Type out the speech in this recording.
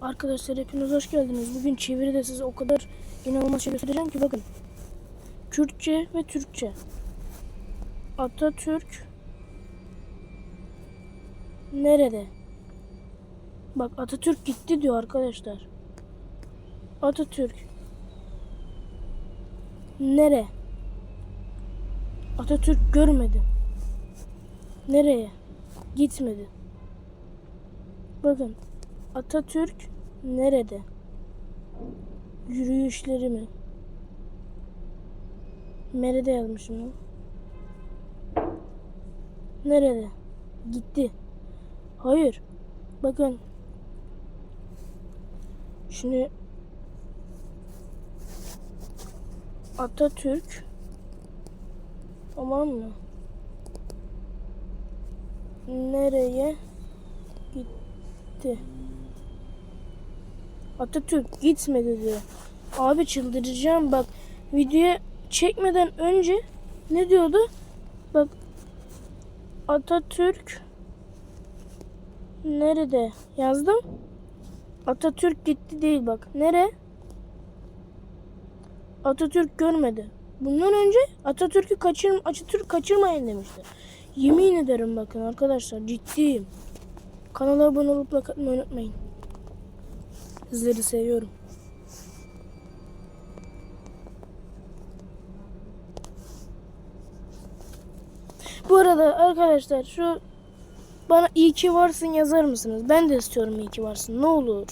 Arkadaşlar hepiniz hoş geldiniz. Bugün çeviride size o kadar inanılmaz şey göstereceğim ki bakın. Kürtçe ve Türkçe. Atatürk nerede? Bak Atatürk gitti diyor arkadaşlar. Atatürk nere? Atatürk görmedi. Nereye? Gitmedi. Bakın Atatürk nerede? Yürüyüşleri mi? Nerede yazmışım ya? Nerede? Gitti. Hayır. Bakın. Şimdi Atatürk tamam mı? Nereye gitti? Atatürk gitmedi diyor. Abi çıldıracağım bak. Videoya çekmeden önce ne diyordu? Bak Atatürk nerede? Yazdım. Atatürk gitti değil bak. Nere? Atatürk görmedi. Bundan önce Atatürk'ü kaçır Atatürk kaçırmayın demişti. Yemin ederim bakın arkadaşlar ciddiyim. Kanala abone olup like atmayı unutmayın. Sizleri seviyorum. Bu arada arkadaşlar şu bana iyi ki varsın yazar mısınız? Ben de istiyorum iyi ki varsın. Ne olur.